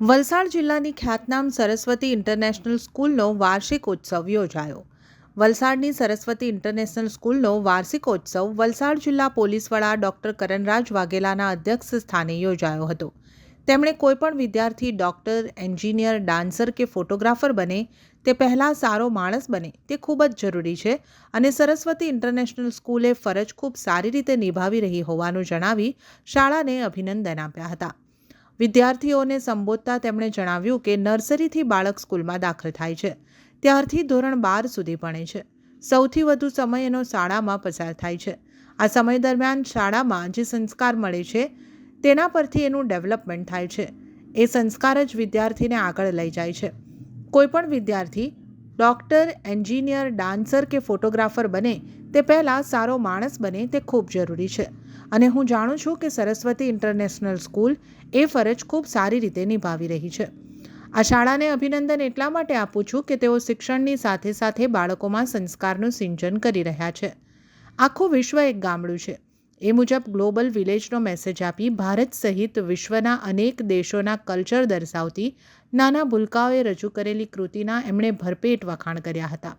વલસાડ જિલ્લાની ખ્યાતનામ સરસ્વતી ઇન્ટરનેશનલ સ્કૂલનો વાર્ષિક ઉત્સવ યોજાયો. વલસાડની સરસ્વતી ઇન્ટરનેશનલ સ્કૂલનો વાર્ષિકોત્સવ વલસાડ જિલ્લા પોલીસ વડા ડોક્ટર કરણરાજ વાઘેલાના અધ્યક્ષ સ્થાને યોજાયો હતો. તેમણે કોઈપણ વિદ્યાર્થી ડોક્ટર, એન્જિનિયર, ડાન્સર કે ફોટોગ્રાફર બને, તે પહેલાં સારો માણસ બને, તે ખૂબ જ જરૂરી છે અને સરસ્વતી ઇન્ટરનેશનલ સ્કૂલે ફરજ ખૂબ સારી રીતે નિભાવી રહી હોવાનું જણાવી શાળાને અભિનંદન આપ્યા હતા. વિદ્યાર્થીઓને સંબોધતા તેમણે જણાવ્યું કે નર્સરીથી બાળક સ્કૂલમાં દાખલ થાય છે. ત્યારથી ધોરણ બાર સુધી ભણે છે. સૌથી વધુ સમય એનો શાળામાં પસાર થાય છે. આ સમય દરમિયાન શાળામાં જે સંસ્કાર મળે છે, તેના પરથી એનું ડેવલપમેન્ટ થાય છે. એ સંસ્કાર જ વિદ્યાર્થીને આગળ લઈ જાય છે. કોઈપણ વિદ્યાર્થી, ડૉક્ટર, એન્જિનિયર, ડાન્સર કે ફોટોગ્રાફર બને તે પહેલાં સારો માણસ બને તે ખૂબ જરૂરી છે. અને હું જાણું છું કે સરસ્વતી ઇન્ટરનેશનલ સ્કૂલ એ ફરજ ખૂબ સારી રીતે નિભાવી રહી છે. આ શાળાને અભિનંદન એટલા માટે આપું છું કે તેઓ શિક્ષણની સાથે સાથે બાળકોમાં સંસ્કારનું સિંચન કરી રહ્યા છે. આખું વિશ્વ એક ગામડું છે. એ મુજબ ગ્લોબલ વિલેજનો મેસેજ આપી ભારત સહિત વિશ્વના અનેક દેશોના કલ્ચર દર્શાવતી નાના ભૂલકાઓએ રજૂ કરેલી કૃતિના એમણે ભરપેટ વખાણ કર્યા હતા.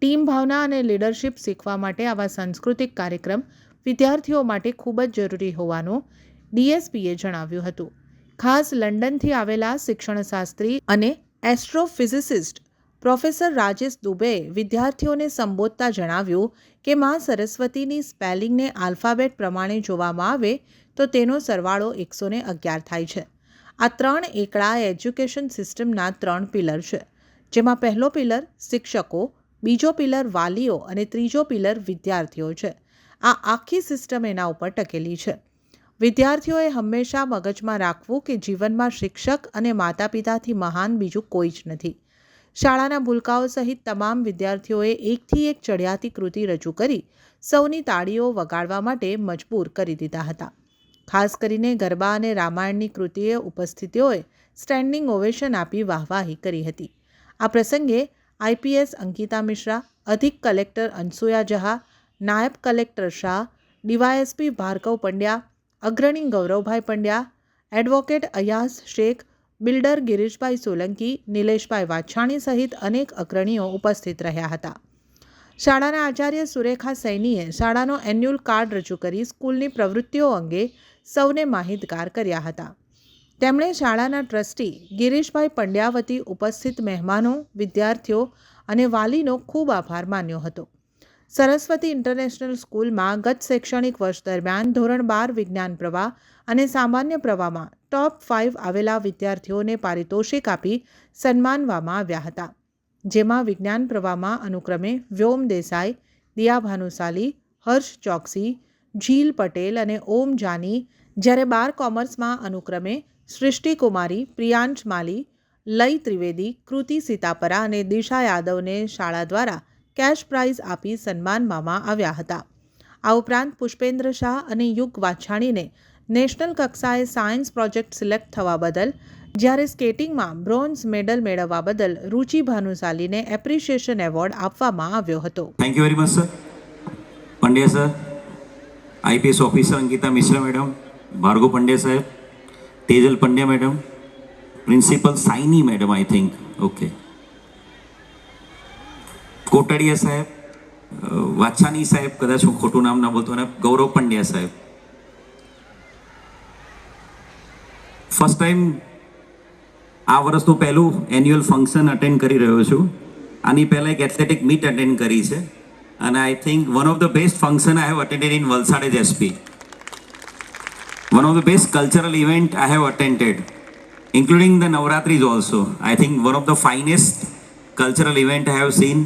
ટીમ ભાવના અને લીડરશિપ શીખવા માટે આવા સાંસ્કૃતિક કાર્યક્રમ વિદ્યાર્થીઓ માટે ખૂબ જ જરૂરી હોવાનું ડીએસપીએ જણાવ્યું હતું. ખાસ લંડનથી આવેલા શિક્ષણશાસ્ત્રી અને એસ્ટ્રોફિઝિસિસ્ટ પ્રોફેસર રાજેશ દુબેએ વિદ્યાર્થીઓને સંબોધતા જણાવ્યું કે માં સરસ્વતીની સ્પેલિંગને આલ્ફાબેટ પ્રમાણે જોવામાં આવે તો તેનો સરવાળો એકસો ને અગિયાર થાય છે. આ ત્રણ એકડા એજ્યુકેશન સિસ્ટમના ત્રણ પિલર છે. જેમાં પહેલો પિલર શિક્ષકો, બીજો પિલર વાલીઓ અને ત્રીજો પિલર વિદ્યાર્થીઓ છે. આ આખી સિસ્ટમ એના ઉપર ટકેલી છે. વિદ્યાર્થીઓએ હંમેશા મગજમાં રાખવું કે જીવનમાં શિક્ષક અને માતા પિતાથી મહાન બીજું કોઈ જ નથી. શાળાના ભૂલકાઓ સહિત તમામ વિદ્યાર્થીઓએ એકથી એક ચડિયાતી કૃતિ રજૂ કરી સૌની તાળીઓ વગાડવા માટે મજબૂર કરી દીધા હતા. ખાસ કરીને ગરબા અને રામાયણની કૃતિએ ઉપસ્થિતિઓએ સ્ટેન્ડિંગ ઓવેશન આપી વાહવાહી કરી હતી. આ પ્રસંગે આઈપીએસ અંકિતા મિશ્રા, અધિક કલેક્ટર અનસુયા જહા નાયબ કલેક્ટર શાહ, ડીવાયએસપી ભાર્ગવ પંડ્યા, અગ્રણી ગૌરવભાઈ પંડ્યા, એડવોકેટ અયાસ શેખ, બિલ્ડર ગિરીશભાઈ સોલંકી, નિલેશભાઈ વાછાણી સહિત અનેક અગ્રણીઓ ઉપસ્થિત રહ્યા હતા. શાળાના આચાર્ય સુરેખા સૈનીએ શાળાનો એન્યુઅલ કાર્ડ રજૂ કરી સ્કૂલની પ્રવૃત્તિઓ અંગે સૌને માહિતગાર કર્યા હતા. તેમણે શાળાના ટ્રસ્ટી ગિરીશભાઈ પંડ્યા વતી ઉપસ્થિત મહેમાનો, વિદ્યાર્થીઓ અને વાલીનો ખૂબ આભાર માન્યો હતો. સરસ્વતી ઇન્ટરનેશનલ સ્કૂલમાં ગત શૈક્ષણિક વર્ષ દરમિયાન ધોરણ બાર વિજ્ઞાન પ્રવાહ અને સામાન્ય પ્રવાહમાં ટોપ ફાઇવ આવેલા વિદ્યાર્થીઓને પારિતોષિક આપી સન્માનવામાં આવ્યા હતા. જેમાં વિજ્ઞાન પ્રવાહમાં અનુક્રમે વ્યોમ દેસાઈ, દિયા ભાનુશાલી, હર્ષ ચોકસી, ઝીલ પટેલ અને ઓમ જાની, જ્યારે બાર કોમર્સમાં અનુક્રમે સૃષ્ટિ કુમારી પ્રિયાંશ માલી, લય ત્રિવેદી, કૃતિ સીતાપરા અને દિશા યાદવને શાળા દ્વારા કેશ પ્રાઇઝ આપી સન્માનવામાં આવ્યા હતા. આ ઉપરાંત પુષ્પેન્દ્ર શાહ અને યુગ વાછાણીને નેશનલ કક્ષાએ સાયન્સ પ્રોજેક્ટ સિલેક્ટ થવા બદલ, જ્યારે સ્કેટિંગમાં બ્રોન્ઝ મેડલ મેળવવા બદલ રુચિ ભાનુશાલીને એપ્રિશિએશન એવોર્ડ આપવામાં આવ્યો હતો. Thank you very much sir Pandya sir IPS officer Ankita Mishra madam Bhargav Pandya સાહેબ, Tejal Pandya madam principal Saini madam I think okay Kotadiya સાહેબ વાછાની સાહેબ, કદાચ હું ખોટું નામ ના બોલતો અને ગૌરવ પંડ્યા સાહેબ. ફર્સ્ટ ટાઈમ આ વર્ષનું પહેલું એન્યુઅલ ફંક્શન અટેન્ડ કરી રહ્યો છું. આની પહેલાં એક એથ્લેટિક મીટ અટેન્ડ કરી છે. અને I think one of the best function I have attended in Valsad as SP one of the best cultural event I have attended including the Navratris also I think one of the finest cultural event I have seen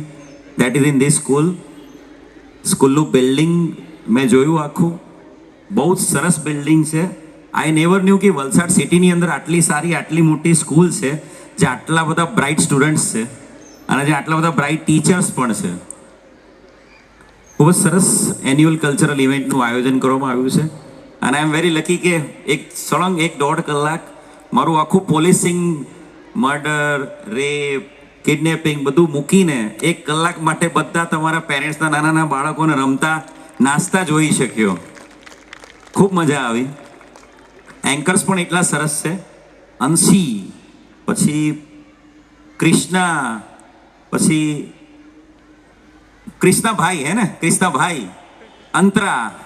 that is in this school સ્કૂલનું building મેં જોયું આખું. બહુ જ સરસ building છે. I never new કે વલસાડ સિટીની અંદર આટલી સારી, આટલી મોટી સ્કૂલ છે, જે આટલા બધા બ્રાઇટ સ્ટુડન્ટ્સ છે અને જે આટલા બધા બ્રાઇટ ટીચર્સ પણ છે. ખૂબ જ સરસ એન્યુઅલ કલ્ચરલ ઇવેન્ટનું આયોજન કરવામાં આવ્યું છે. અને આઈ એમ વેરી લકી કે એક સળંગ, એક દોઢ કલાક મારું આખું પોલીસિંગ મર્ડર રેપ કિડનેપિંગ બધું મૂકીને એક કલાક માટે બધા તમારા પેરેન્ટ્સના નાના નાના બાળકોને રમતા, નાસ્તા જોઈ શક્યો. ખૂબ મજા આવી. એન્કર્સ પણ એટલા સરસ છે. અંશી, પછી ક્રિષ્ના પછી ક્રિષ્નાભાઈ હે ને? ક્રિષ્નાભાઈ અંતરા.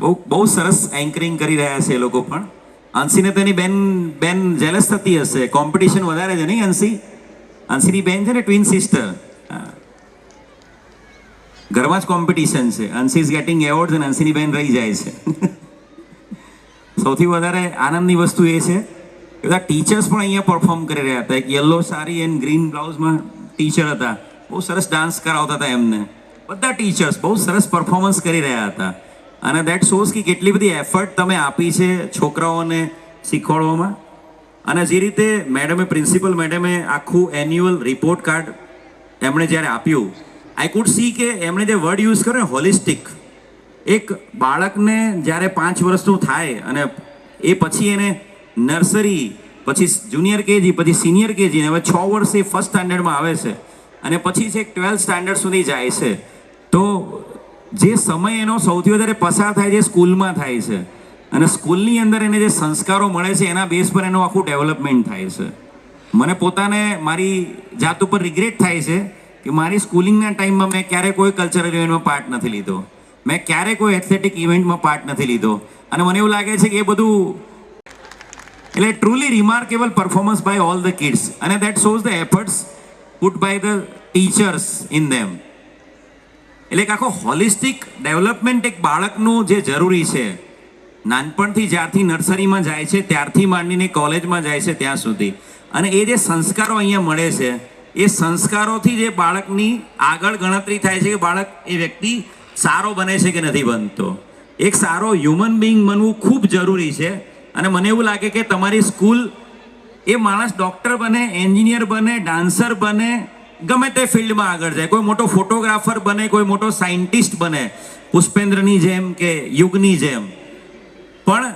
બહુ બહુ સરસ એન્કરિંગ કરી રહ્યા છે એ લોકો પણ. અંશીને તેની બેન બેન જેલસ થતી હશે. કોમ્પિટિશન વધારે છે નહીં અંશી? અંશીની બેન છે ને ટ્વિન સિસ્ટર ઘરમાં જ કોમ્પિટિશન છે અંશી ઇઝ ગેટિંગ એવોર્ડ અને અંશીની બેન રહી જાય છે. સૌથી વધારે આનંદની વસ્તુ એ છે કે બધા ટીચર્સ પણ અહીંયા પરફોર્મ કરી રહ્યા હતા. એક યલો સારી એન્ડ ગ્રીન બ્લાઉઝમાં ટીચર હતા. બહુ સરસ ડાન્સ કરાવતા હતા એમને. બધા ટીચર્સ બહુ સરસ પરફોર્મન્સ કરી રહ્યા હતા. અને દેટ શોઝ કે કેટલી બધી એફર્ટ તમે આપી છે છોકરાઓને શીખવાડવામાં. અને જે રીતે મેડમે, પ્રિન્સિપલ મેડમે આખું એન્યુઅલ રિપોર્ટ કાર્ડ એમણે જ્યારે આપ્યું આઈ કુડ સી કે એમણે જે વર્ડ યુઝ કર્યો ને હોલિસ્ટિક એક બાળકને જ્યારે પાંચ વર્ષનું થાય અને એ પછી એને નર્સરી પછી જુનિયર કેજી, પછી સિનિયર કેજી હવે છ વર્ષે ફર્સ્ટ સ્ટાન્ડર્ડમાં આવે છે અને પછી છે ટ્વેલ્થ સ્ટાન્ડર્ડ સુધી જાય છે. તો જે સમય એનો સૌથી વધારે પસાર થાય છે સ્કૂલમાં થાય છે. અને સ્કૂલની અંદર એને જે સંસ્કારો મળે છે, એના બેઝ પર એનું આખું ડેવલપમેન્ટ થાય છે. મને પોતાને મારી જાત ઉપર રિગ્રેટ થાય છે કે મારી સ્કૂલિંગના ટાઈમમાં મેં ક્યારે કોઈ કલ્ચરલ ઇવેન્ટમાં પાર્ટ નથી લીધો. મેં ક્યારે કોઈ એથ્લેટિક ઇવેન્ટમાં પાર્ટ નથી લીધો. અને મને એવું લાગે છે કે એ બધું એટલે truly remarkable performance by all the kids અને that shows the efforts put by the teachers in them એટલે એક આખો હોલિસ્ટિક ડેવલપમેન્ટ એક બાળકનું જે જરૂરી છે નાનપણથી જ્યારથી નર્સરીમાં જાય છે, ત્યારથી માંડીને કોલેજમાં જાય છે ત્યાં સુધી. અને એ જે સંસ્કારો અહીંયા મળે છે, એ સંસ્કારોથી જે બાળકની આગળ ગણતરી થાય છે કે બાળક એ વ્યક્તિ સારો બને છે કે નથી બનતો. એક સારો હ્યુમન બિંગ બનવું ખૂબ જરૂરી છે અને મને એવું લાગે કે તમારી સ્કૂલ એ માણસ ડૉક્ટર બને એન્જિનિયર બને ડાન્સર બને, ગમે તે ફિલ્ડમાં આગળ જાય. કોઈ મોટો ફોટોગ્રાફર બને, કોઈ મોટો સાયન્ટિસ્ટ બને. પુષ્પેન્દ્રની જેમ કે યુગની જેમ. પણ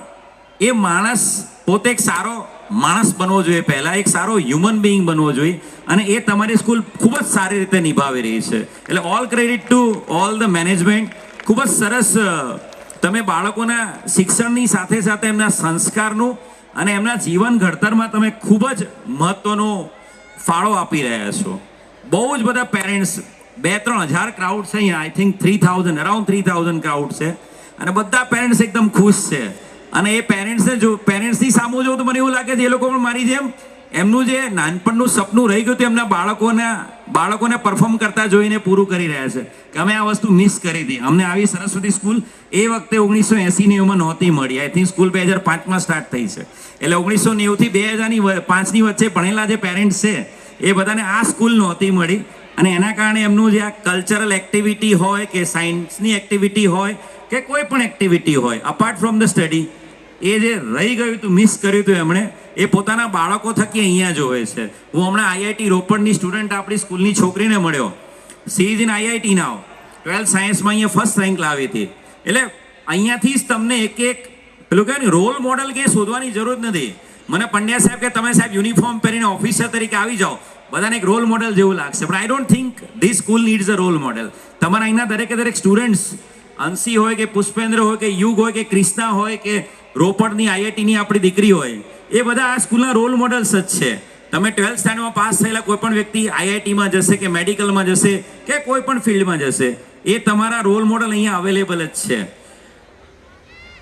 એ માણસ પોતે એક સારો માણસ બનવો જોઈએ. પહેલાં એક સારો હ્યુમન બિઈંગ બનવો જોઈએ અને એ તમારી સ્કૂલ ખૂબ જ સારી રીતે નિભાવી રહી છે. એટલે all credit to all the management ખૂબ જ સરસ તમે બાળકોના શિક્ષણની સાથે સાથે એમના સંસ્કારનું અને એમના જીવન ઘડતરમાં તમે ખૂબ જ મહત્વનો ફાળો આપી રહ્યા છો. બહુ જ બધા પેરેન્ટ્સ બે ત્રણ હજાર ક્રાઉડ છે અહીંયા. I think three thousand around three thousand crowd છે. અને બધા પેરેન્ટ્સ એકદમ ખુશ છે. અને એ પેરેન્ટ્સને જો પેરેન્ટ્સની સામું જોઉં તો મને એવું લાગે છે એ લોકો પણ મારી જેમ એમનું જે નાનપણનું સપનું રહી ગયું તે એમના બાળકોને બાળકોને પરફોર્મ કરતા જોઈને પૂરું કરી રહ્યા છે. કે અમે આ વસ્તુ મિસ કરી હતી. અમને આવી સરસ્વતી સ્કૂલ એ વખતે ઓગણીસો એસી નેવુંમાં નહોતી મળી. આઈ થિંક સ્કૂલ બે હજાર પાંચમાં સ્ટાર્ટ થઈ છે. એટલે ઓગણીસો નેવુંથી બે હજારની પાંચની વચ્ચે ભણેલા જે પેરેન્ટ્સ છે, એ બધાને આ સ્કૂલ નહોતી મળી. અને એના કારણે એમનું જે આ કલ્ચરલ એક્ટિવિટી હોય કે સાયન્સની એક્ટિવિટી હોય કે કોઈ પણ એક્ટિવિટી હોય અપાર્ટ ફ્રોમ ધ સ્ટડી એ જે રહી ગયું હતું મિસ કર્યું હતું એમણે, એ પોતાના બાળકો થકી અહીંયા જોવે છે. હું હમણાં આઈઆઈટી રોપડની સ્ટુડન્ટ આપણી સ્કૂલની છોકરીને મળ્યો. She is in IIT now. Twelfth સાયન્સમાં અહીંયા ફર્સ્ટ રેન્ક લાવી હતી. એટલે અહીંયાથી જ તમને એક એક, પેલું કહે ને રોલ મોડલ કે શોધવાની જરૂર નથી. મને પંડ્યા સાહેબ કે તમે સાહેબ યુનિફોર્મ પહેરીને ઓફિસર તરીકે આવી જાઓ. બધાને એક રોલ મોડલ જેવું લાગશે. પણ I don't think this school needs a role model તમારા અહીંના દરેકે દરેક સ્ટુડન્ટ્સ અંશી હોય કે પુષ્પેન્દ્ર હોય કે યુગ હોય કે ક્રિષ્ના હોય કે રોપડની આઈઆઈટીની આપણી દીકરી હોય, એ બધા આ સ્કૂલના રોલ મોડલ્સ જ છે. તમે ટ્વેલ્થ સ્ટેન્ડમાં પાસ થયેલા કોઈ પણ વ્યક્તિ આઈઆઈટીમાં જશે કે મેડિકલમાં જશે કે કોઈ પણ ફિલ્ડમાં જશે, એ તમારા રોલ મોડલ અહીંયા અવેલેબલ જ છે.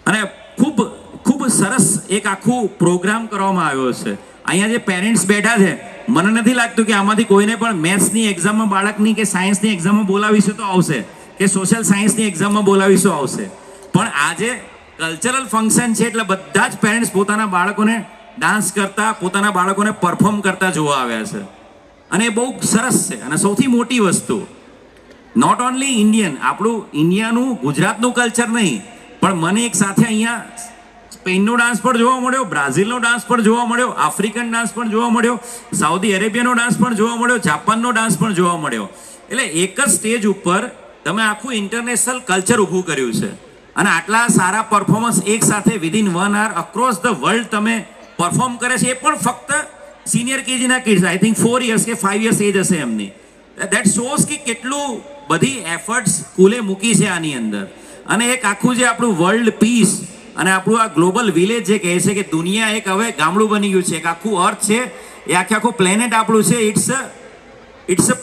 અને ખૂબ ખૂબ સરસ એક આખું પ્રોગ્રામ કરવામાં આવ્યો છે. અહીંયા જે પેરેન્ટ્સ બેઠા છે, મને નથી લાગતું કે આમાંથી કોઈને પણ મેથ્સની એક્ઝામમાં, બાળકની કે સાયન્સની એક્ઝામમાં બોલાવીશું તો આવશે. કે સોશિયલ સાયન્સની એક્ઝામમાં બોલાવીશું આવશે. પણ આજે કલ્ચરલ ફંક્શન છે એટલે બધા જ પેરેન્ટ્સ પોતાના બાળકોને ડાન્સ કરતા, પોતાના બાળકોને પરફોર્મ કરતા જોવા આવ્યા છે. અને એ બહુ સરસ છે અને સૌથી મોટી વસ્તુ નોટ ઓનલી ઇન્ડિયન આપણું ઇન્ડિયાનું ગુજરાતનું કલ્ચર નહીં, પણ મને એક સાથે અહીંયા સ્પેનનો ડાન્સ પણ જોવા મળ્યો, બ્રાઝિલનો ડાન્સ પણ જોવા મળ્યો, આફ્રિકન ડાન્સ પણ જોવા મળ્યો, સાઉદી અરેબિયાનો ડાન્સ પણ જોવા મળ્યો, જાપાનનો ડાન્સ પણ જોવા મળ્યો. એટલે એક જ સ્ટેજ ઉપર તમે આખું ઇન્ટરનેશનલ કલ્ચર ઊભું કર્યું છે. અને આટલા સારા પરફોર્મન્સ એક સાથે within one or across the world તમે પરફોર્મ કરે છે. એ પણ ફક્ત senior કેજીના kids I think four years કે ફાઈવ યર્સ એજ હશે એમની. દેટ શોઝ કે કેટલું બધી એફર્ટ્સ સ્કૂલે મૂકી છે આની અંદર. અને એક આખું જે આપણું વર્લ્ડ પીસ અને આપણું આ ગ્લોબલ વિલેજ જે કહે છે કે દુનિયા એક હવે ગામડું બની ગયું છે. એક આખું અર્થ છે. એ આખે આખું પ્લેનેટ આપણું છે. It's it's a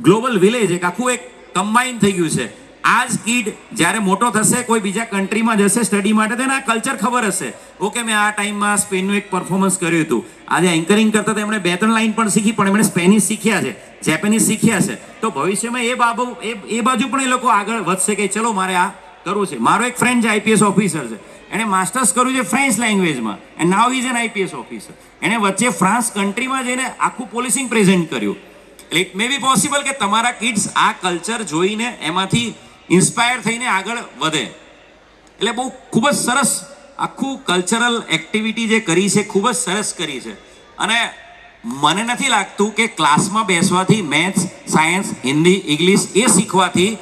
global village એક આખું એક કમ્બાઈન થઈ ગયું છે. આ જ કીડ જ્યારે મોટો થશે, કોઈ બીજા કન્ટ્રીમાં જશે સ્ટડી માટે તેને કલ્ચર ખબર હશે. ઓકે, મેં આ ટાઈમમાં સ્પેનનું એક પરફોર્મન્સ કર્યું હતું. આજે એન્કરિંગ કરતા એમણે બે ત્રણ લાઈન પણ શીખી, પણ એમણે સ્પેનિશ શીખ્યા છે જેપેનીઝ શીખ્યા છે. તો ભવિષ્યમાં એ બાબુ, એ બાજુ પણ એ લોકો આગળ વધશે કે ચલો, મારે આ કરવું છે. મારો એક ફ્રેન્ડ છે આઈપીએસ ઓફિસર છે. એણે માસ્ટર્સ કર્યું છે ફ્રેન્ચ લેંગ્વેજમાં and now is an IPS officer એણે વચ્ચે ફ્રાન્સ કન્ટ્રીમાં જઈને આખું પોલિસિંગ પ્રેઝન્ટ કર્યું. એટલે ઇટ મે બી પોસિબલ કે તમારા કિડ્સ આ કલ્ચર જોઈને એમાંથી ઇન્સ્પાયર થઈને આગળ વધે. એટલે બહુ ખૂબ જ સરસ આખું કલ્ચરલ એક્ટિવિટી જે કરી છે, ખૂબ જ સરસ કરી છે. અને મને નથી લાગતું કે ક્લાસમાં બેસવાથી મેથ્સ સાયન્સ હિન્દી ઇંગ્લિશ એ શીખવાથી